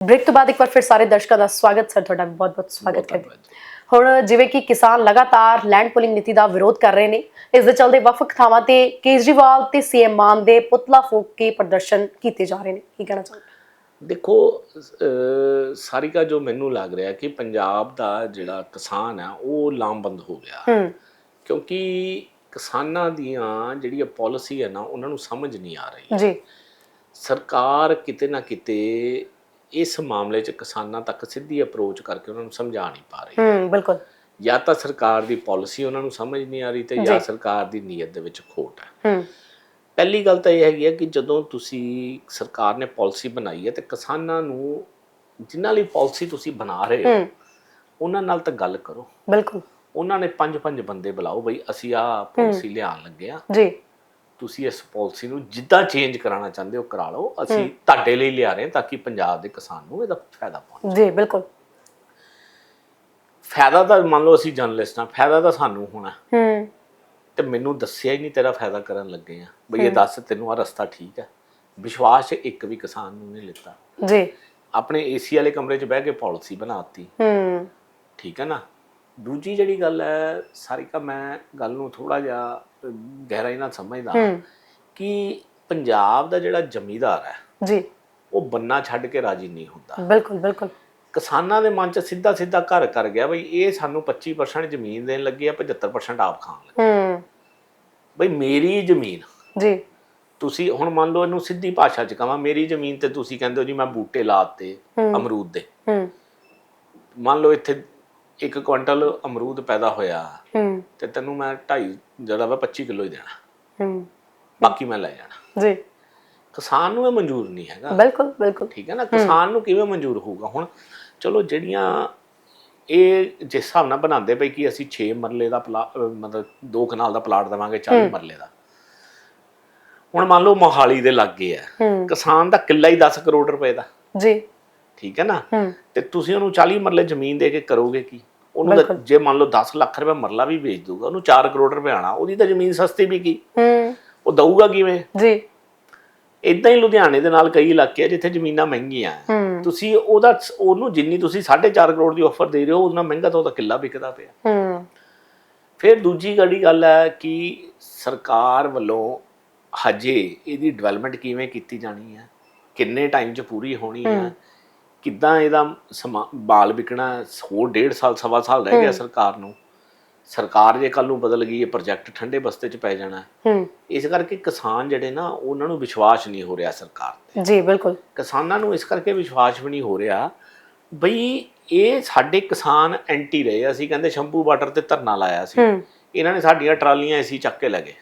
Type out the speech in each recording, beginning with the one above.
Break ਤੋਂ ਬਾਅਦ ਇੱਕ ਵਾਰ ਫਿਰ ਸਾਰੇ ਦਰਸ਼ਕਾਂ ਦਾ ਸਵਾਗਤ ਸਰ ਤੁਹਾਡਾ ਬਹੁਤ ਬਹੁਤ ਸਵਾਗਤ ਕਰਦੇ ਹਾਂ। ਹੁਣ ਜਿਵੇਂ ਕਿ ਕਿਸਾਨ ਲਗਾਤਾਰ ਲੈਂਡ ਪੁਲਿੰਗ ਨੀਤੀ ਦਾ ਵਿਰੋਧ ਕਰ ਰਹੇ ਨੇ ਇਸ ਦੇ ਚਲਦੇ ਵੱਖ-ਵੱਖ ਥਾਵਾਂ ਤੇ ਕੇਜਰੀਵਾਲ ਤੇ ਸੀਐਮ ਮਾਨ ਦੇ ਪੁਤਲਾ ਫੂਕ ਕੇ ਪ੍ਰਦਰਸ਼ਨ ਕੀਤੇ ਜਾ ਰਹੇ ਨੇ। ਕੀ ਕਹਿਣਾ ਚਾਹੁੰਦੇ ਦੇਖੋ ਸਾਰਿਕਾ ਜੋ ਮੈਨੂੰ ਲੱਗ ਰਿਹਾ ਕਿ ਪੰਜਾਬ ਦਾ ਜਿਹੜਾ ਕਿਸਾਨ ਆ ਉਹ ਲਾਮਬੰਦ ਹੋ ਗਿਆ। ਕਿਉਂਕਿ ਕਿਸਾਨਾਂ ਦੀਆਂ ਜਿਹੜੀਆਂ ਪਾਲਿਸੀ ਹੈ ਨਾ ਉਹਨਾਂ ਨੂੰ ਸਮਝ ਨਹੀਂ ਆ ਰਹੀ ਜੀ। ਸਰਕਾਰ ਕਿਤੇ ਨਾ ਕਿਤੇ ਇਸ ਮਾਮਲੇ 'ਚ ਕਿਸਾਨਾਂ ਤੱਕ ਸਿੱਧੀ ਅਪਰੋਚ ਕਰਕੇ ਉਹਨਾਂ ਨੂੰ ਸਮਝਾ ਨਹੀਂ ਪਾ ਰਹੀ। ਹੂੰ ਬਿਲਕੁਲ। ਜਾਂ ਤਾਂ ਸਰਕਾਰ ਦੀ ਪਾਲਿਸੀ ਉਹਨਾਂ ਨੂੰ ਸਮਝ ਨਹੀਂ ਆ ਰਹੀ ਤੇ ਜਾਂ ਸਰਕਾਰ ਦੀ ਨੀਅਤ ਦੇ ਵਿੱਚ ਖੋਟ ਹੈ। ਹੂੰ। ਪਹਿਲੀ ਗੱਲ ਤਾਂ ਇਹ ਹੈਗੀ ਹੈ ਕਿ ਜਦੋਂ ਤੁਸੀਂ ਸਰਕਾਰ ਨੇ ਪਾਲਿਸੀ ਬਣਾਈ ਹੈ ਤੇ ਕਿਸਾਨਾਂ ਨੂੰ ਜਿਨ੍ਹਾਂ ਲਈ ਪਾਲਿਸੀ ਤੁਸੀਂ ਬਣਾ ਰਹੇ ਹੋ ਉਹਨਾਂ ਨਾਲ ਤਾਂ ਗੱਲ ਕਰੋ। ਬਿਲਕੁਲ। ਉਹਨਾਂ ਨੇ ਪੰਜ ਪੰਜ ਬੰਦੇ ਬੁਲਾਓ ਬਈ ਅਸੀਂ ਆ ਪਾਲਿਸੀ ਲਿਆਉਣ ਲੱਗੇ ਆ ਜੀ। ਤੁਸੀਂ ਇਸ ਪਾਲਿਸੀ ਨੂੰ ਜਿੱਦਾਂ ਚੇਂਜ ਕਰਾਉਣਾ ਚਾਹੁੰਦੇ ਹੋ ਕਰਾ ਲਓ। ਅਸੀਂ ਤੁਹਾਡੇ ਲਈ ਲਿਆ ਰਹੇ ਹਾਂ ਤਾਂ ਕਿ ਪੰਜਾਬ ਦੇ ਕਿਸਾਨ ਨੂੰ ਇਹਦਾ ਫਾਇਦਾ ਪਹੁੰਚੇ। ਜੀ ਬਿਲਕੁਲ। ਫਾਇਦਾ ਤਾਂ ਮੰਨ ਲਓ ਅਸੀਂ ਜਰਨਲਿਸਟ ਹਾਂ ਫਾਇਦਾ ਤਾਂ ਸਾਨੂੰ ਹੋਣਾ। ਹੂੰ। ਤੇ ਮੈਨੂੰ ਦੱਸਿਆ ਹੀ ਨਹੀਂ ਤੇਰਾ ਫਾਇਦਾ ਕਰਨ ਲੱਗੇ ਆ। ਬਈ ਇਹ ਦੱਸ ਤੈਨੂੰ ਆ ਰਸਤਾ ਠੀਕ ਹੈ ਵਿਸ਼ਵਾਸ ਇੱਕ ਵੀ ਕਿਸਾਨ ਨੂੰ ਨਹੀਂ ਲਿੱਤਾ। ਜੀ। ਆਪਣੇ ਏਸੀ ਵਾਲੇ ਕਮਰੇ 'ਚ ਬਹਿ ਕੇ ਪਾਲਿਸੀ ਬਣਾਤੀ। ਹੂੰ। ਠੀਕ ਹੈ ਨਾ? ਦੂਜੀ ਜਿਹੜੀ ਗੱਲ ਹੈ ਸਾਰਿਕਾ ਮੈਂ ਗੱਲ ਨੂੰ ਥੋੜਾ ਜਿਹਾ ਗਹਿਰਾਈ ਨਾਲ ਸਮਝਦਾ ਕਿ ਪੰਜਾਬ ਦਾ ਜਿਹੜਾ ਜ਼ਮੀਂਦਾਰ ਹੈ ਜੀ। ਉਹ ਬੰਨਾ ਛੱਡ ਕੇ ਰਾਜੀ ਨਹੀਂ ਹੁੰਦਾ। ਬਿਲਕੁਲ ਬਿਲਕੁਲ। ਕਿਸਾਨਾਂ ਦੇ ਮਨ 'ਚ ਸਿੱਧਾ ਸਿੱਧਾ ਘਰ ਕਰ ਗਿਆ ਬਈ ਇਹ ਸਾਨੂੰ 25% ਜ਼ਮੀਨ ਦੇਣ ਲੱਗੀ ਆ 75% ਆਪ ਖਾਣ ਲੱਗੇ। ਹੂੰ। ਬਈ ਮੇਰੀ ਜ਼ਮੀਨ। ਜੀ। ਤੁਸੀਂ ਹੁਣ ਮੰਨ ਲਓ ਇਹਨੂੰ ਸਿੱਧੀ ਭਾਸ਼ਾ 'ਚ ਕਹਾਂ ਮੇਰੀ ਜ਼ਮੀਨ ਤੇ ਤੁਸੀਂ ਕਹਿੰਦੇ ਹੋ ਜੀ ਮੈਂ ਬੂਟੇ ਲਾਤੇ ਅਮਰੂਦ ਦੇ। ਹੂੰ। ਮੰਨ ਲਓ ਇੱਥੇ ਇੱਕ ਕੁਇੰਟਲ ਅਮਰੂਦ ਪੈਦਾ ਹੋਇਆ ਹੂੰ। ਤੇ ਤੈਨੂੰ ਮੈਂ 2.5 ਜਿਹੜਾ ਵਾ 25 ਕਿਲੋ ਹੀ ਦੇਣਾ। ਹੂੰ। ਬਾਕੀ ਮੈਂ ਲੈ ਜਾਣਾ। ਜੀ। ਕਿਸਾਨ ਨੂੰ ਇਹ ਮਨਜ਼ੂਰ ਨਹੀਂ ਹੈਗਾ। ਬਿਲਕੁਲ ਬਿਲਕੁਲ। ਠੀਕ ਹੈ ਨਾ? ਕਿਸਾਨ ਨੂੰ ਕਿਵੇਂ ਮਨਜ਼ੂਰ ਹੋਊਗਾ? ਹੁਣ ਚਲੋ ਜਿਹੜੀਆਂ ਇਹ ਜਿਸ ਹਿਸਾਬ ਨਾਲ ਬਣਾਉਂਦੇ ਪਏ ਕਿ ਅਸੀਂ 6 ਮਰਲੇ ਦਾ ਮਤਲਬ 2 ਕਨਾਲ ਦਾ ਪਲਾਟ ਦੇਵਾਂਗੇ 40 ਮਰਲੇ ਦਾ। ਹੁਣ ਮੰਨ ਲਓ ਮੋਹਾਲੀ ਦੇ ਲਾਗੇ ਆ। ਕਿਸਾਨ ਦਾ ਕਿੱਲਾ ਹੀ 10 ਕਰੋੜ ਰੁਪਏ ਦਾ। ਜੀ। ਠੀਕ ਹੈ ਨਾ? ਤੇ ਤੁਸੀਂ ਉਹਨੂੰ 40 ਮਰਲੇ ਜ਼ਮੀਨ ਦੇ ਕੇ ਕਰੋਗੇ ਕੀ? ਉਹਨੂੰ ਤਾਂ ਜੇ ਮੰਨ ਲਓ 10 ਲੱਖ ਰੁਪਏ ਮਰਲਾ ਵੀ ਵੇਚ ਦੂਗਾ ਉਹਨੂੰ 4 ਕਰੋੜ ਰੁਪਏ ਆਣਾ ਉਹਦੀ ਤਾਂ ਜ਼ਮੀਨ ਸਸਤੀ ਵੀ ਕੀ? ਹੂੰ। ਉਹ ਦਊਗਾ ਕਿਵੇਂ? ਜੀ। ਇਦਾਂ ਹੀ ਲੁਧਿਆਣੇ ਦੇ ਨਾਲ ਕਈ ਇਲਾਕੇ ਆ ਜਿੱਥੇ ਜ਼ਮੀਨਾਂ ਮਹਿੰਗੀਆਂ ਤੁਸੀਂ ਉਹਦਾ ਉਹਨੂੰ ਜਿੰਨੀ ਤੁਸੀਂ 4.5 ਕਰੋੜ ਦੀ ਆਫਰ ਦੇ ਰਹੇ ਹੋ ਉਹਨਾਂ ਮਹਿੰਗਾ ਤਾਂ ਉਹਦਾ ਕਿੱਲਾ ਵਿਕਦਾ ਪਿਆ। ਹੂੰ। ਫਿਰ ਦੂਜੀ ਗੜੀ ਗੱਲ ਹੈ ਕਿ ਸਰਕਾਰ ਵੱਲੋਂ ਹਜੇ ਇਹਦੀ ਡਿਵੈਲਪਮੈਂਟ ਕਿਵੇਂ ਕੀਤੀ ਜਾਣੀ ਹੈ? ਕਿੰਨੇ ਟਾਈਮ 'ਚ ਪੂਰੀ ਹੋਣੀ ਹੈ। ਕਿੱਦਾਂ ਇਹਦਾ ਸਮਾਂ ਬਾਲ ਵਿਕਣਾ ਹੋਰ ਡੇਢ ਸਾਲ ਸਵਾ ਸਾਲ ਰਹਿ ਗਿਆ ਸਰਕਾਰ ਨੂੰ। ਸਰਕਾਰ ਜੇ ਕੱਲ ਨੂੰ ਬਦਲ ਗਈ ਇਹ ਪ੍ਰੋਜੈਕਟ ਠੰਡੇ ਬਸਤੇ 'ਚ ਪੈ ਜਾਣਾ। ਹੂੰ। ਇਸ ਕਰਕੇ ਕਿਸਾਨ ਜਿਹੜੇ ਨਾ ਉਹਨਾਂ ਨੂੰ ਵਿਸ਼ਵਾਸ ਨਹੀਂ ਹੋ ਰਿਹਾ ਸਰਕਾਰ ਤੇ। ਜੀ ਬਿਲਕੁਲ। ਕਿਸਾਨਾਂ ਨੂੰ ਇਸ ਕਰਕੇ ਵਿਸ਼ਵਾਸ ਵੀ ਨਹੀਂ ਹੋ ਰਿਹਾ ਬਈ ਇਹ ਸਾਡੇ ਕਿਸਾਨ ਐਂਟੀ ਰਹੇ ਅਸੀਂ ਕਹਿੰਦੇ ਸ਼ੰਭੂ ਬਾਰਡਰ ਤੇ ਧਰਨਾ ਲਾਇਆ ਸੀ। ਇਹਨਾਂ ਨੇ ਸਾਡੀਆਂ ਟਰਾਲੀਆਂ ਅਸੀਂ ਚੱਕ ਕੇ ਲਗੇ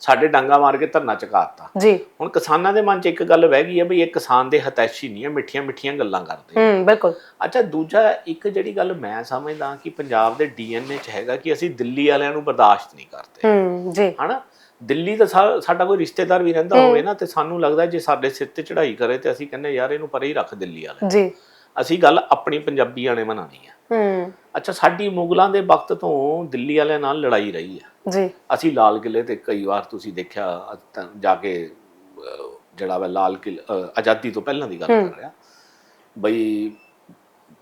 ਸਾਡੇ ਡਾਂਗਾ ਮਾਰ ਕੇ ਧਰਨਾ ਚੁਕਾਤਾ। ਜੀ। ਹੁਣ ਕਿਸਾਨਾਂ ਦੇ ਮਨ 'ਚ ਇੱਕ ਗੱਲ ਬਹਿ ਗਈ ਹੈ ਬਈ ਇਹ ਕਿਸਾਨ ਦੇ ਹਤੈਸ਼ੀ ਨਹੀਂ ਹੈ ਮਿੱਠੀਆਂ ਮਿੱਠੀਆਂ ਗੱਲਾਂ ਕਰਦੇ ਹੂੰ ਬਿਲਕੁਲ। ਅੱਛਾ ਦੂਜਾ ਇੱਕ ਜਿਹੜੀ ਗੱਲ ਮੈਂ ਸਮਝਦਾ ਕਿ ਪੰਜਾਬ ਦੇ ਡੀਐਨਏ 'ਚ ਹੈਗਾ ਕਿ ਅਸੀਂ ਦਿੱਲੀ ਵਾਲਿਆਂ ਨੂੰ ਬਰਦਾਸ਼ਤ ਨਹੀਂ ਕਰਦੇ। ਹੂੰ ਜੀ। ਹਨਾ? ਦਿੱਲੀ ਸਾ- ਸਾਡਾ ਕੋਈ ਰਿਸ਼ਤੇਦਾਰ ਵੀ ਰਹਿੰਦਾ ਹੋਵੇ ਨਾ ਤੇ ਸਾਨੂੰ ਲੱਗਦਾ ਜੇ ਸਾਡੇ ਸਿਰ ਤੇ ਚੜ੍ਹਾਈ ਕਰੇ ਤੇ ਅਸੀਂ ਕਹਿੰਦੇ ਯਾਰ ਇਹਨੂੰ ਪਰੇ ਹੀ ਰੱਖ ਦਿੱਲੀ ਵਾਲੇ ਜੀ। ਅਸੀਂ ਗੱਲ ਆਪਣੀ ਪੰਜਾਬੀਆਂ ਨੇ ਬਣਾਉਣੀ ਆ। ਹੂੰ। ਅੱਛਾ ਸਾਡੀ ਮੁਗਲਾਂ ਦੇ ਵਕਤ ਤੋਂ ਦਿੱਲੀ ਵਾਲਿਆਂ ਨਾਲ ਲੜਾਈ ਰਹੀ ਆ। ਜੀ। ਅਸੀਂ ਲਾਲ ਕਿਲੇ ਤੇ ਕਈ ਵਾਰ ਤੁਸੀਂ ਦੇਖਿਆ ਜਾ ਕੇ ਜਿਹੜਾ ਵਾ ਲਾਲ ਕਿਲਾ ਆਜ਼ਾਦੀ ਤੋਂ ਪਹਿਲਾਂ ਦੀ ਗੱਲ ਕਰ ਰਿਹਾ। ਬਈ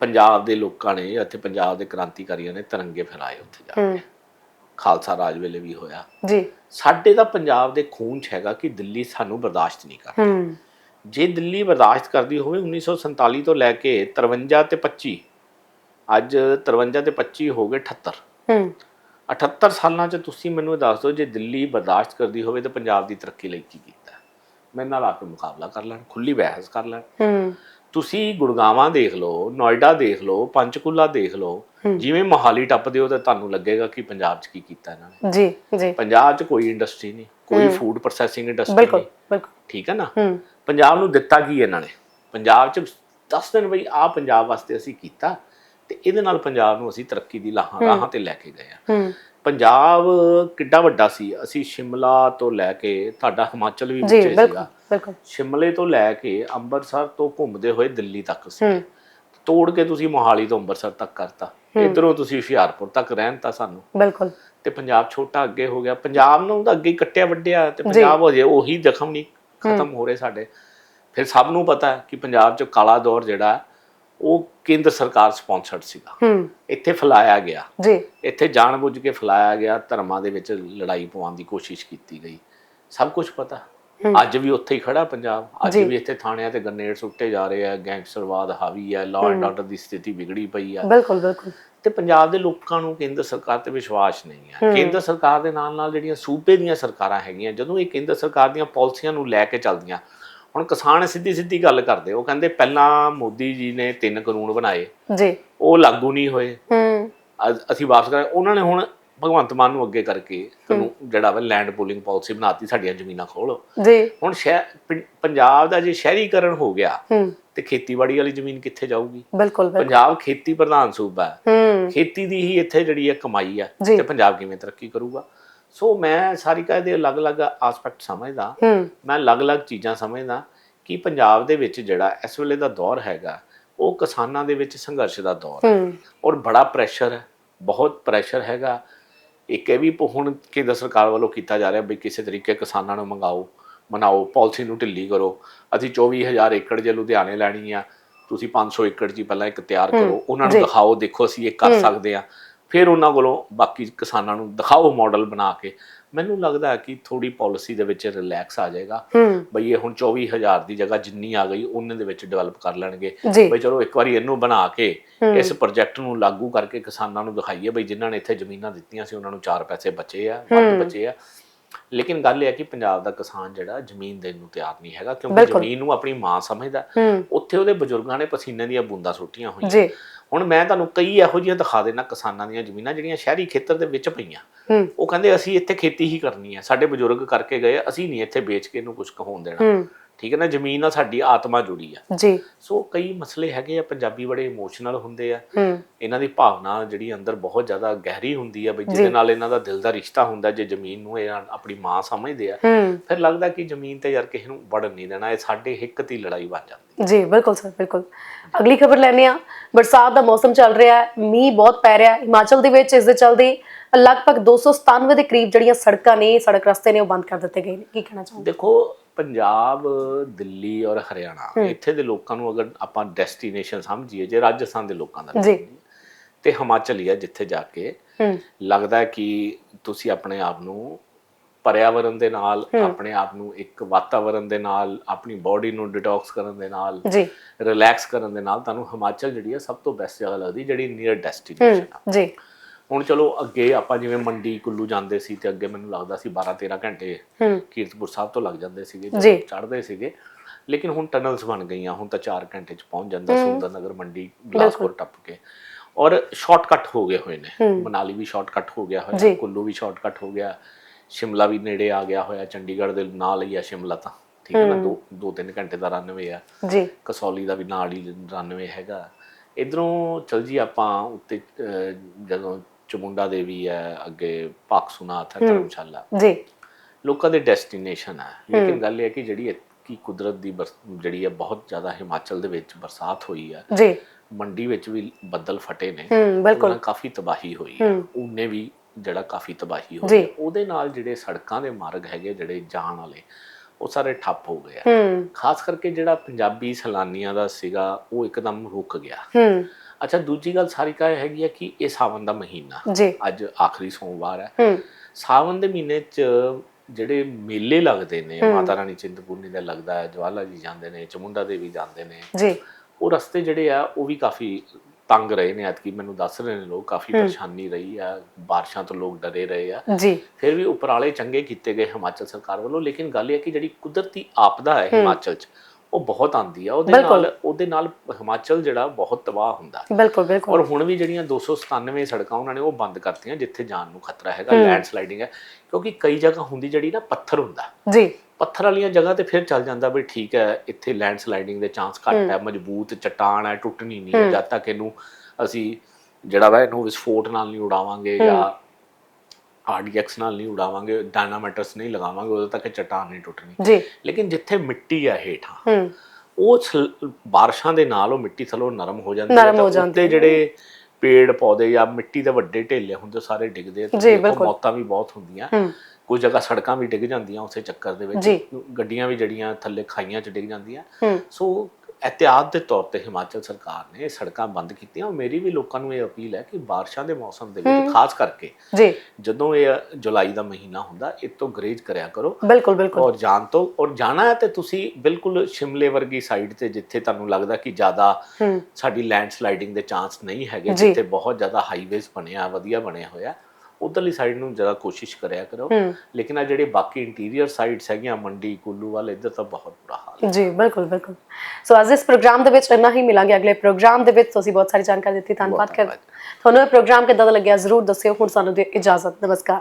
ਪੰਜਾਬ ਦੇ ਲੋਕਾਂ ਨੇ ਅਤੇ ਪੰਜਾਬ ਦੇ ਕ੍ਰਾਂਤੀਕਾਰੀਆਂ ਨੇ ਤਿਰੰਗੇ ਫਹਿਰਾਏ ਉੱਥੇ ਜਾ ਕੇ। ਖਾਲਸਾ ਰਾਜ ਵੇਲੇ ਵੀ ਹੋਇਆ। ਜੀ। ਸਾਡੇ ਤਾਂ ਪੰਜਾਬ ਦੇ ਖੂਨ 'ਚ ਹੈਗਾ ਕਿ ਦਿੱਲੀ ਸਾਨੂੰ ਬਰਦਾਸ਼ਤ ਨਹੀਂ ਕਰਦੀ ਹੂੰ। ਜੇ ਦਿੱਲੀ ਬਰਦਾਸ਼ਤ ਕਰਦੀ ਹੋਵੇ 1947 ਤੋਂ ਲੈ ਕੇ 53 ਤੇ 25 ਅੱਜ 53 ਤੇ 25 ਹੋ ਗਏ 78 ਹੂੰ। 78 ਸਾਲਾਂ 'ਚ ਤੁਸੀਂ ਮੈਨੂੰ ਇਹ ਦੱਸ ਦਿਓ ਜੇ ਦਿੱਲੀ ਬਰਦਾਸ਼ਤ ਕਰਦੀ ਹੋਵੇ ਤਾਂ ਪੰਜਾਬ ਦੀ ਤਰੱਕੀ ਲਈ ਕੀ ਕੀਤਾ ਮੇਰੇ ਨਾਲ ਆ ਕੇ ਮੁਕਾਬਲਾ ਕਰ ਲੈਣ ਖੁੱਲੀ ਬਹਿਸ ਕਰ ਲੈਣ। ਹੂੰ। ਤੁਸੀਂ ਗੁੜਗਾਵਾਂ ਦੇਖ ਲਓ ਨੋਇਡਾ ਦੇਖ ਲਓ ਪੰਚਕੂਲਾ ਦੇਖ ਲਓ ਜਿਵੇਂ ਮੋਹਾਲੀ ਟੱਪਦੇ ਹੋ ਤਾਂ ਤੁਹਾਨੂੰ ਲੱਗੇਗਾ ਕਿ ਪੰਜਾਬ 'ਚ ਕੀ ਕੀਤਾ ਇਹਨਾਂ ਨੇ। ਜੀ ਜੀ। ਪੰਜਾਬ 'ਚ ਕੋਈ ਇੰਡਸਟਰੀ ਨਹੀਂ ਕੋਈ ਫੂਡ ਪ੍ਰੋਸੈਸਿੰਗ ਇੰਡਸਟਰੀ ਬਿਲਕੁਲ ਨਹੀਂ। ਬਿਲਕੁਲ। ਠੀਕ ਹੈ ਨਾ? ਹੂੰ। ਪੰਜਾਬ ਨੂੰ ਦਿੱਤਾ ਕੀ ਇਹਨਾਂ ਨੇ? ਪੰਜਾਬ 'ਚ ਦੱਸ ਦੇਣ ਬਈ ਆਹ ਪੰਜਾਬ ਵਾਸਤੇ ਅਸੀਂ ਕੀਤਾ ਤੇ ਇਹਦੇ ਨਾਲ ਪੰਜਾਬ ਨੂੰ ਅਸੀਂ ਤਰੱਕੀ ਦੀ ਲਾਹਾਂ ਰਾਹਾਂ ਤੇ ਲੈ ਕੇ ਗਏ ਆ। ਪੰਜਾਬ ਕਿੱਡਾ ਵੱਡਾ ਸੀ। ਅਸੀਂ ਸ਼ਿਮਲਾ ਤੋਂ ਲੈ ਕੇ ਤੁਹਾਡਾ ਹਿਮਾਚਲ ਵੀ ਵਿੱਚ ਸੀਗਾ। ਬਿਲਕੁਲ ਸ਼ਿਮਲੇ ਤੋਂ ਲੈ ਕੇ ਅੰਮ੍ਰਿਤਸਰ ਤੋਂ ਘੁੰਮਦੇ ਹੋਏ ਦਿੱਲੀ ਤੱਕ ਸੀ। ਤੋੜ ਕੇ ਤੁਸੀਂ ਮੋਹਾਲੀ ਤੋਂ ਅੰਮ੍ਰਿਤਸਰ ਤੱਕ ਕਰਤਾ। ਇਧਰੋਂ ਤੁਸੀਂ ਹੁਸ਼ਿਆਰਪੁਰ ਤੱਕ ਰਹਿਣਤਾ ਸਾਨੂੰ। ਬਿਲਕੁਲ। ਤੇ ਪੰਜਾਬ ਛੋਟਾ ਅੱਗੇ ਹੋ ਗਿਆ। ਪੰਜਾਬ ਨੂੰ ਤਾਂ ਅੱਗੇ ਕੱਟਿਆ ਵੱਢਿਆ ਤੇ ਪੰਜਾਬ ਹੋ ਜੇ ਉਹੀ ਜ਼ਖਮ ਨਹੀਂ। ਖਤਮ ਹੋ। ਰਹੇ ਸਾਡੇ। ਫਿਰ ਸਭ ਨੂੰ ਪਤਾ ਹੈ ਕਿ ਪੰਜਾਬ 'ਚ ਕਾਲਾ ਦੌਰ ਜਿਹੜਾ ਉਹ ਕੇਂਦਰ ਸਰਕਾਰ ਸਪਾਂਸਰਡ ਸੀਗਾ। ਹੂੰ। ਇੱਥੇ ਫੈਲਾਇਆ ਗਿਆ। ਜੀ। ਇੱਥੇ ਜਾਣਬੁੱਝ ਕੇ ਫੈਲਾਇਆ ਗਿਆ ਧਰਮਾਂ ਦੇ ਵਿੱਚ ਲੜਾਈ ਪਵਾਉਣ ਦੀ ਕੋਸ਼ਿਸ਼ ਕੀਤੀ ਗਈ। ਸਭ ਕੁਝ ਪਤਾ। ਅੱਜ ਵੀ ਉੱਥੇ ਹੀ ਖੜਾ ਪੰਜਾਬ। ਅੱਜ। ਵੀ ਇੱਥੇ ਥਾਣਿਆਂ ਤੇ ਗ੍ਰਨੇਡ ਸੁੱਟੇ ਜਾ ਰਹੇ ਆ ਗੈਂਗਸਟਰਵਾਦ ਹਾਵੀ ਹੈ ਲਾਅ ਐਂਡ ਆਰਡਰ ਦੀ ਸਥਿਤੀ ਵਿਗੜੀ ਪਈ ਆ। ਬਿਲਕੁਲ ਬਿਲਕੁਲ। ਤੇ ਪੰਜਾਬ ਦੇ ਲੋਕਾਂ ਨੂੰ ਕੇਂਦਰ ਸਰਕਾਰ ਤੇ ਵਿਸ਼ਵਾਸ ਨਹੀਂ ਹੈ। ਕੇਂਦਰ ਸਰਕਾਰ ਦੇ ਨਾਲ ਨਾਲ ਜਿਹੜੀਆਂ ਸੂਬੇ ਦੀਆਂ ਸਰਕਾਰਾਂ ਹੈਗੀਆਂ ਜਦੋਂ ਇਹ ਕੇਂਦਰ ਸਰਕਾਰ ਦੀਆਂ ਪਾਲਿਸੀਆਂ ਨੂੰ ਲੈ ਕੇ ਚੱਲਦੀਆਂ ਹੁਣ ਕਿਸਾਨ ਸਿੱਧੀ ਸਿੱਧੀ ਗੱਲ ਕਰਦੇ ਉਹ ਕਹਿੰਦੇ ਪਹਿਲਾਂ ਮੋਦੀ ਜੀ ਨੇ ਤਿੰਨ ਕਾਨੂੰਨ ਬਣਾਏ। ਜੀ। ਉਹ ਲਾਗੂ ਨਹੀਂ ਹੋਏ। ਹੂੰ। ਅਸੀਂ ਵਾਪਸ ਕਰਾਂਗੇ। ਉਹਨਾਂ ਨੇ ਹੁਣ ਭਗਵੰਤ ਮਾਨ ਨੂੰ ਅੱਗੇ ਕਰਕੇ ਜਿਹੜਾ ਵਾ ਲੈਂਡ ਪੂਲਿੰਗ ਪਾਲਿਸੀ ਬਣਾਤੀ ਸਾਡੀਆਂ ਜ਼ਮੀਨਾਂ ਖੋਲੋ ਜੀ। ਹੁਣ ਪੰਜਾਬ ਦਾ ਜੇ ਸ਼ਹਿਰੀਕਰਨ ਹੋ ਗਿਆ ਤੇ ਖੇਤੀਬਾੜੀ ਵਾਲੀ ਜ਼ਮੀਨ ਕਿੱਥੇ ਜਾਊਗੀ? ਬਿਲਕੁਲ ਪੰਜਾਬ ਖੇਤੀ ਪ੍ਰਧਾਨ ਸੂਬਾ ਹੈ। ਖੇਤੀ ਦੀ ਹੀ ਇੱਥੇ ਜਿਹੜੀ ਹੈ ਕਮਾਈ ਆ। ਤੇ ਪੰਜਾਬ ਕਿਵੇਂ ਤਰੱਕੀ ਕਰੂਗਾ? ਸੋ ਮੈਂ ਸਾਰੀ ਕਾਇ ਦੇ ਅਲੱਗ-ਅਲੱਗ ਆਸਪੈਕਟ ਸਮਝਦਾ। ਮੈਂ ਅਲੱਗ-ਅਲੱਗ ਚੀਜ਼ਾਂ ਸਮਝਦਾ ਕਿ ਪੰਜਾਬ ਦੇ ਵਿੱਚ ਜਿਹੜਾ ਇਸ ਵੇਲੇ ਦਾ ਦੌਰ ਹੈਗਾ ਉਹ ਕਿਸਾਨਾਂ ਦੇ ਵਿੱਚ ਸੰਘਰਸ਼ ਦਾ ਦੌਰ ਹੈ। ਔਰ ਬੜਾ ਪ੍ਰੈਸ਼ਰ ਹੈ ਬਹੁਤ ਪ੍ਰੈਸ਼ਰ ਹੈਗਾ। ਇੱਕ ਇਹ ਵੀ ਹੁਣ ਕੇਂਦਰ ਸਰਕਾਰ ਵੱਲੋਂ ਕੀਤਾ ਜਾ ਰਿਹਾ ਵੀ ਕਿਸੇ ਤਰੀਕੇ ਕਿਸਾਨਾਂ ਨੂੰ ਮੰਗਾਓ। ਮਨਾਓ ਪਾਲਿਸੀ ਨੂੰ ਢਿੱਲੀ ਕਰੋ। ਅਸੀਂ 24000 ਏਕੜ ਜੇ ਲੁਧਿਆਣੇ ਲੈਣੀ ਆ ਤੁਸੀਂ 500 ਏਕੜ ਜੀ ਪਹਿਲਾਂ ਇੱਕ ਤਿਆਰ ਕਰੋ। ਉਹਨਾਂ। ਨੂੰ ਦਿਖਾਓ ਦੇਖੋ ਅਸੀਂ ਇਹ ਕਰ ਸਕਦੇ ਆ। ਫਿਰ ਉਹਨਾਂ ਕੋਲੋਂ ਬਾਕੀ ਕਿਸਾਨਾਂ ਨੂੰ ਦਿਖਾਓ ਮਾਡਲ ਬਣਾ ਕੇ। ਮੈਨੂੰ ਲੱਗਦਾ ਹੈ ਕਿ ਥੋੜੀ ਪਾਲਿਸੀ ਦੇ ਵਿੱਚ ਰਿਲੈਕਸ ਆ ਜਾਏਗਾ। ਬਈ ਇਹ ਹੁਣ 24000 ਦੀ ਜਗ੍ਹਾ ਜਿੰਨੀ ਆ ਗਈ ਉਹਨੇ ਦੇ ਵਿੱਚ ਡਿਵੈਲਪ ਕਰ ਲੈਣਗੇ। ਬਈ ਚਲੋ ਇੱਕ ਵਾਰੀ ਇਹਨੂੰ ਬਣਾ ਕੇ। ਇਸ ਪ੍ਰੋਜੈਕਟ ਨੂੰ ਲਾਗੂ ਕਰਕੇ ਕਿਸਾਨਾਂ ਨੂੰ ਦਿਖਾਈਏ। ਬਈ ਜਿਨ੍ਹਾਂ ਨੇ ਇੱਥੇ ਜ਼ਮੀਨਾਂ ਦਿੱਤੀਆਂ ਸੀ ਉਹਨਾਂ ਨੂੰ ਚਾਰ ਪੈਸੇ ਬਚੇ ਆ ਵੱਧ ਬਚੇ ਆ। ਲੇਕਿਨ ਗੱਲ ਇਹ ਹੈ ਕਿ ਪੰਜਾਬ ਦਾ ਕਿਸਾਨ ਜਿਹੜਾ ਜ਼ਮੀਨ ਦੇਣ ਨੂੰ ਤਿਆਰ ਨਹੀਂ ਹੈਗਾ ਕਿਉਂਕਿ ਬਿਲਕੁਲ। ਜ਼ਮੀਨ ਨੂੰ ਆਪਣੀ ਮਾਂ ਸਮਝਦਾ। ਉੱਥੇ ਉਹਦੇ ਬਜ਼ੁਰਗਾਂ ਨੇ ਪਸੀਨੇ ਦੀਆਂ ਬੂੰਦਾਂ ਸੁੱਟੀਆਂ ਹੋਈਆਂ। ਜੀ। ਹੁਣ ਮੈਂ ਤੁਹਾਨੂੰ ਕਈ ਇਹੋ ਜਿਹੀਆਂ ਦਿਖਾ ਦੇਣਾ ਕਿਸਾਨਾਂ ਦੀਆਂ ਜ਼ਮੀਨਾਂ ਜਿਹੜੀਆਂ ਸ਼ਹਿਰੀ ਖੇਤਰ ਦੇ ਵਿੱਚ ਪਈਆਂ। ਹੂੰ। ਉਹ ਕਹਿੰਦੇ ਅਸੀਂ ਇੱਥੇ ਖੇਤੀ ਹੀ ਕਰਨੀ ਹੈ। ਸਾਡੇ ਬਜ਼ੁਰਗ ਕਰਕੇ ਗਏ ਅਸੀਂ ਨਹੀਂ ਇੱਥੇ ਵੇਚ ਕੇ ਇਹਨੂੰ ਕੁਝ ਕਹਾਉਣ ਦੇਣਾ। ਹੂੰ। ਠੀਕ ਹੈ ਨਾ ਜ਼ਮੀਨ ਨਾਲ ਸਾਡੀ ਆਤਮਾ ਜੁੜੀ ਆ। ਜੀ। ਸੋ ਕਈ ਮਸਲੇ ਹੈਗੇ ਆ ਪੰਜਾਬੀ ਬੜੇ ਇਮੋਸ਼ਨਲ ਹੁੰਦੇ ਆ। ਇਹਨਾਂ ਦੀ ਭਾਵਨਾ ਜਿਹੜੀ ਅੰਦਰ ਬਹੁਤ ਜ਼ਿਆਦਾ ਗਹਿਰੀ ਹੁੰਦੀ ਆ ਬਈ ਜਿਹਦੇ ਨਾਲ ਇਹਨਾਂ ਦਾ ਦਿਲ ਦਾ ਰਿਸ਼ਤਾ ਹੁੰਦਾ ਜੇ ਜ਼ਮੀਨ ਨੂੰ ਇਹ ਆਪਣੀ ਮਾਂ ਸਮਝਦੇ ਆ ਫਿਰ ਲੱਗਦਾ ਕਿ ਜ਼ਮੀਨ ਤੇ ਯਾਰ ਕਿਸੇ ਨੂੰ ਵੜਨ ਨਹੀਂ ਦੇਣਾ ਇਹ ਸਾਡੇ ਹਿੱਕ ਦੀ ਲੜਾਈ ਬਣ ਜਾਂਦੀ ਜੀ ਬਿਲਕੁਲ ਸਰ ਬਿਲਕੁਲ। ਅਗਲੀ ਖਬਰ ਲੈਣੇ ਆ ਬਰਸਾਤ ਦਾ ਮੌਸਮ ਚੱਲ ਰਿਹਾ ਹੈ ਮੀਂਹ ਬਹੁਤ ਪੈ ਰਿਹਾ ਹੈ। ਹਿਮਾਚਲ ਦੇ ਵਿੱਚ ਇਸ ਦੇ ਚਲਦੇ ਲਗਭਗ 297 ਦੇ ਕਰੀਬ ਜਿਹੜੀਆਂ ਸੜਕਾਂ ਨੇ ਸੜਕ ਰਸਤੇ ਨੇ ਉਹ ਬੰਦ ਕਰ ਦਿੱਤੇ ਗਏ ਨੇ। ਕੀ ਕਹਿਣਾ ਚਾਹੋਗੇ? ਦੇਖੋ ਪੰਜਾਬ ਦਿੱਲੀ ਔਰ ਹਰਿਆਣਾ। ਇੱਥੇ ਦੇ ਲੋਕਾਂ ਨੂੰ ਅਗਰ ਆਪਾਂ ਡੈਸਟੀਨੇਸ਼ਨ ਸਮਝੀਏ ਜੇ ਰਾਜਸਥਾਨ ਦੇ ਲੋਕਾਂ ਦਾ ਜੀ। ਤੇ ਹਿਮਾਚਲ ਹੀ ਆ ਜਿੱਥੇ ਜਾ ਕੇ ਹੂੰ। ਲੱਗਦਾ ਹੈ ਕਿ ਤੁਸੀਂ ਆਪਣੇ ਆਪ ਨੂੰ ਪਰਿਆਵਰਣ ਦੇ ਨਾਲ ਆਪਣੇ ਆਪ ਨੂੰ ਇੱਕ ਵਾਤਾਵਰਣ ਦੇ ਨਾਲ ਆਪਣੀ ਬਾਡੀ ਨੂੰ ਡਿਟੌਕਸ ਕਰਨ ਦੇ ਨਾਲ ਜੀ। ਰਿਲੈਕਸ ਕਰਨ ਦੇ ਨਾਲ ਤੁਹਾਨੂੰ ਹਿਮਾਚਲ ਜਿਹੜੀ ਆ ਸਭ ਤੋਂ ਬੈਸਟ ਜਗ੍ਹਾ ਲੱਗਦੀ ਜਿਹੜੀ ਨੀਅਰ ਡੈਸਟੀਨੇਸ਼ਨ ਆ ਹੂੰ। ਜੀ। ਹੁਣ ਚਲੋ ਅੱਗੇ ਆਪਾਂ ਜਿਵੇਂ ਮੰਡੀ ਕੁੱਲੂ ਜਾਂਦੇ ਸੀ ਤੇ ਅੱਗੇ ਮੈਨੂੰ ਲੱਗਦਾ ਸੀ 12 13 ਘੰਟੇ ਕੀਰਤਪੁਰ ਸਾਹਿਬ ਤੋਂ ਲੱਗ ਜਾਂਦੇ ਸੀਗੇ ਚੜ੍ਹਦੇ ਸੀਗੇ। ਲੇਕਿਨ ਹੁਣ ਟਨਲਸ ਬਣ ਗਈਆਂ ਹੁਣ ਤਾਂ 4 ਘੰਟੇ ਚ ਪਹੁੰਚ ਜਾਂਦਾ ਸੁੰਦਰ ਨਗਰ ਮੰਡੀ ਬਿਲਾਸਪੁਰ ਟੱਪ ਕੇ। ਔਰ ਸ਼ਾਰਟਕਟ ਹੋ ਗਏ ਹੋਏ ਨੇ। ਮਨਾਲੀ ਵੀ ਸ਼ਾਰਟਕਟ ਹੋ ਗਿਆ ਹੋਇਆ। ਕੁੱਲੂ ਵੀ ਸ਼ਾਰਟਕਟ ਹੋ ਗਿਆ ਸ਼ਿਮਲਾ ਵੀ ਨੇੜੇ ਆ ਗਿਆ ਹੋਇਆ ਚੰਡੀਗੜ੍ਹ ਦੇ ਨਾਲ ਹੀ ਆ ਸ਼ਿਮਲਾ ਤਾਂ। ਠੀਕ ਹੈ ਨਾ ਦੋ ਦੋ ਤਿੰਨ ਘੰਟੇ ਦਾ ਰਨਵੇ ਆ। ਜੀ। ਕਸੌਲੀ ਦਾ ਵੀ ਨਾਲ ਹੀ ਰਨਵੇ ਹੈਗਾ। ਇਧਰੋਂ ਚਲ ਜੀ ਆਪਾਂ ਉੱਤੇ ਜਦੋਂ ਚਮੁੰਡਾ ਦੇਵੀ ਹੈ ਅੱਗੇ ਪਾਕਸੁਨਾਥ ਹੈ ਧਰਮਸ਼ਾਲਾ। ਜੀ। ਲੋਕਾਂ ਦੇ ਡੈਸਟੀਨੇਸ਼ਨ ਹੈ। ਲੇਕਿਨ ਗੱਲ ਇਹ ਹੈ ਕਿ ਜਿਹੜੀ ਕੀ ਕੁਦਰਤ ਦੀ ਜਿਹੜੀ ਹੈ ਬਹੁਤ ਜ਼ਿਆਦਾ ਹਿਮਾਚਲ ਦੇ ਵਿੱਚ ਬਰਸਾਤ ਹੋਈ ਹੈ ਜੀ। ਮੰਡੀ ਵਿੱਚ ਵੀ ਬੱਦਲ ਫਟੇ ਨੇ। ਹੂੰ ਬਿਲਕੁਲ। ਕਾਫੀ ਤਬਾਹੀ ਹੋਈ ਹੈ। ਉਹਨੇ ਵੀ ਜਿਹੜਾ ਕਾਫੀ ਤਬਾਹੀ ਹੋਈ। ਹੈ। ਉਹਦੇ ਨਾਲ ਜਿਹੜੇ ਸੜਕਾਂ ਦੇ ਮਾਰਗ ਹੈਗੇ ਜਿਹੜੇ ਜਾਣ ਵਾਲੇ ਉਹ ਸਾਰੇ ਠੱਪ ਹੋ ਗਏ ਆ। ਖਾਸ ਕਰਕੇ ਜਿਹੜਾ ਪੰਜਾਬੀ ਸੈਲਾਨੀਆਂ ਦਾ ਸੀਗਾ ਉਹ ਇੱਕਦਮ ਰੁਕ ਗਿਆ। ਹੂੰ। ਅੱਛਾ ਦੂਜੀ ਗੱਲ ਸਾਰੀ ਕਾ ਹੈਗੀ ਹੈ ਕਿ ਇਹ ਸਾਵਨ ਦਾ ਮਹੀਨਾ ਜੀ। ਅੱਜ ਆਖਰੀ ਸੋਮਵਾਰ ਹੈ। ਸਾਵਨ ਦੇ ਮਹੀਨੇ 'ਚ ਜਿਹੜੇ ਮੇਲੇ ਲੱਗਦੇ ਨੇ ਮਾਤਾ ਰਾਣੀ ਚਿੰਤਪੂਰਨੀ ਦਾ ਲੱਗਦਾ ਹੈ ਜਵਾਲਾ ਜੀ ਜਾਂਦੇ ਨੇ ਚਮੁੰਡਾ ਦੇਵੀ ਜਾਂਦੇ ਨੇ। ਜੀ। ਉਹ ਰਸਤੇ ਜਿਹੜੇ ਆ ਉਹ ਵੀ ਕਾਫੀ ਤੰਗ ਰਹੇ ਨੇ ਐਤਕੀ ਮੈਨੂੰ ਦੱਸ ਰਹੇ ਨੇ ਲੋਕ ਕਾਫੀ ਪਰੇਸ਼ਾਨੀ ਰਹੀ ਆ ਬਾਰਿਸ਼ਾਂ ਤੋਂ ਲੋਕ ਡਰੇ ਰਹੇ ਆ। ਜੀ। ਫਿਰ ਵੀ ਉਪਰਾਲੇ ਚੰਗੇ ਕੀਤੇ ਗਏ ਹਿਮਾਚਲ ਸਰਕਾਰ ਵੱਲੋਂ ਲੇਕਿਨ ਗੱਲ ਇਹ ਹੈ ਕਿ ਜਿਹੜੀ ਕੁਦਰਤੀ ਆਪਦਾ ਹੈ। ਹਿਮਾਚਲ 'ਚ ਉਹ ਬਹੁਤ ਆਂਦੀ ਆ ਉਹਦੇ। ਨਾਲ ਉਹਦੇ ਨਾਲ ਹਿਮਾਚਲ ਜਿਹੜਾ ਬਹੁਤ ਤਬਾਹ ਹੁੰਦਾ। ਬਿਲਕੁਲ ਬਿਲਕੁਲ। ਔਰ ਹੁਣ ਵੀ ਜਿਹੜੀਆਂ 297 ਸੜਕਾਂ ਉਹਨਾਂ ਨੇ ਉਹ ਬੰਦ ਕਰਤੀਆਂ ਜਿੱਥੇ ਜਾਣ ਨੂੰ ਖਤਰਾ ਹੈਗਾ ਲੈਂਡ ਸਲਾਈਡਿੰਗ ਹੈ। ਕਿਉਂਕਿ ਕਈ ਜਗ੍ਹਾ ਹੁੰਦੀ ਜਿਹੜੀ ਨਾ ਪੱਥਰ ਹੁੰਦਾ। ਜੀ। ਪੱਥਰ ਵਾਲੀਆਂ ਜਗ੍ਹਾ ਤੇ ਫਿਰ ਚੱਲ ਜਾਂਦਾ ਵੀ ਠੀਕ ਹੈ ਇੱਥੇ ਲੈਂਡ ਸਲਾਈਡਿੰਗ ਦੇ ਚਾਂਸ ਘੱਟ ਹੈ। ਮਜ਼ਬੂਤ ਚਟਾਨ ਹੈ ਟੁੱਟਣੀ ਨਹੀਂ ਜਦ ਤੱਕ ਇਹਨੂੰ ਅਸੀਂ ਜਿਹੜਾ ਵਾ ਇਹਨੂੰ ਵਿਸਫੋਟ ਨਾਲ ਨਹੀਂ ਉਡਾਵਾਂਗੇ ਜਾਂ ਆਰਡੀਐਕਸ ਨਾਲ ਨਹੀਂ ਉਡਾਵਾਂਗੇ ਡਾਇਨਾਮਾਈਟਰਸ ਨਹੀਂ ਲਗਾਵਾਂਗੇ ਉਦੋਂ ਤੱਕ ਚਟਾਨ ਨਹੀਂ ਟੁੱਟਣੀ। ਜੀ। ਲੇਕਿਨ ਜਿੱਥੇ ਮਿੱਟੀ ਹੈ ਹੇਠਾਂ ਹੂੰ। ਉਹ ਬਾਰਿਸ਼ਾਂ ਦੇ ਨਾਲ ਉਹ ਮਿੱਟੀ ਥੱਲੋਂ ਨਰਮ ਹੋ ਜਾਂਦੀ ਤਾਂ ਹੋ ਜਾਂਦੀ ਉੱਤੇ ਜਿਹੜੇ ਪੇੜ ਪੌਦੇ ਜਾਂ ਮਿੱਟੀ ਦੇ ਵੱਡੇ ਢੇਲੇ ਹੁੰਦੇ ਸਾਰੇ ਡਿੱਗਦੇ ਆ। ਬਿਲਕੁਲ। ਮੌਤਾਂ ਵੀ ਬਹੁਤ ਹੁੰਦੀਆਂ। ਕੁਝ ਜਗ੍ਹਾ ਸੜਕਾਂ ਵੀ ਡਿੱਗ ਜਾਂਦੀਆਂ ਉਸੇ ਚੱਕਰ ਦੇ। ਵਿੱਚ। ਗੱਡੀਆਂ ਵੀ ਜੜੀਆਂ ਥੱਲੇ ਖਾਈਆਂ 'ਚ ਡਿੱਗ ਜਾਂਦੀਆਂ। ਸੋ ehtiyat ਦੇ ਤੌਰ ਤੇ ਹਿਮਾਚਲ ਸਰਕਾਰ ਨੇ ਸੜਕਾਂ ਬੰਦ ਕੀਤੀਆਂ ਮੇਰੀ ਵੀ ਲੋਕਾਂ ਨੂੰ ਇਹ ਅਪੀਲ ਹੈ ਕਿ ਬਾਰਿਸ਼ਾਂ ਦੇ ਮੌਸਮ ਦੇ ਵਿੱਚ ਖਾਸ ਕਰਕੇ ਜੀ ਜਦੋਂ ਇਹ ਜੁਲਾਈ ਦਾ ਮਹੀਨਾ ਹੁੰਦਾ ਇਹ ਤੋਂ ਗਰੇਜ ਕਰਿਆ ਕਰੋ ਬਿਲਕੁਲ ਬਿਲਕੁਲ ਔਰ ਜਾਣ ਤੋਂ ਔਰ ਜਾਣਾ ਹੈ ਤੇ ਤੁਸੀਂ ਬਿਲਕੁਲ ਸ਼ਿਮਲੇ ਵਰਗੀ ਸਾਈਡ ਤੇ ਜਿੱਥੇ ਤੁਹਾਨੂੰ ਲੱਗਦਾ ਕਿ ਜ਼ਿਆਦਾ ਸਾਡੀ ਲੈਂਡ ਸਲਾਈਡਿੰਗ ਦੇ ਚਾਂਸ ਨਹੀਂ ਹੈਗੇ। ਜਿੱਥੇ ਬਹੁਤ ਜ਼ਿਆਦਾ ਹਾਈਵੇਜ਼ ਬਣਿਆ ਵਧੀਆ ਬਣਿਆ ਹੋਇਆ ਉਧਰਲੀ ਸਾਈਡ ਨੂੰ ਜਰਾ ਕੋਸ਼ਿਸ਼ ਕਰਿਆ ਕਰੋ। ਲੇਕਿਨ ਆ ਜਿਹੜੇ ਬਾਕੀ ਇੰਟੀਰੀਅਰ ਸਾਈਡਸ ਹੈਗੀਆਂ ਮੰਡੀ ਕੁੱਲੂ ਵਾਲ ਇੱਧਰ ਤਾਂ ਬਹੁਤ ਬੁਰਾ ਹਾਲ ਹੈ। ਜੀ ਬਿਲਕੁਲ ਬਿਲਕੁਲ। ਸੋ ਅੱਜ ਇਸ ਪ੍ਰੋਗਰਾਮ ਦੇ ਵਿੱਚ ਇੰਨਾ ਹੀ ਮਿਲਾਂਗੇ। ਅਗਲੇ ਪ੍ਰੋਗਰਾਮ ਦੇ ਵਿੱਚ ਤੁਸੀਂ ਬਹੁਤ ਸਾਰੀ ਜਾਣਕਾਰੀ ਦਿੱਤੀ। ਧੰਨਵਾਦ ਕਰ ਤੁਹਾਨੂੰ ਇਹ ਪ੍ਰੋਗਰਾਮ ਕਿੱਦਾਂ ਦਾ ਲੱਗਿਆ ਜ਼ਰੂਰ ਦੱਸਿਓ। ਹੁਣ ਸਾਨੂੰ ਦਿਓ ਇਜਾਜ਼ਤ। ਨਮਸਕਾਰ।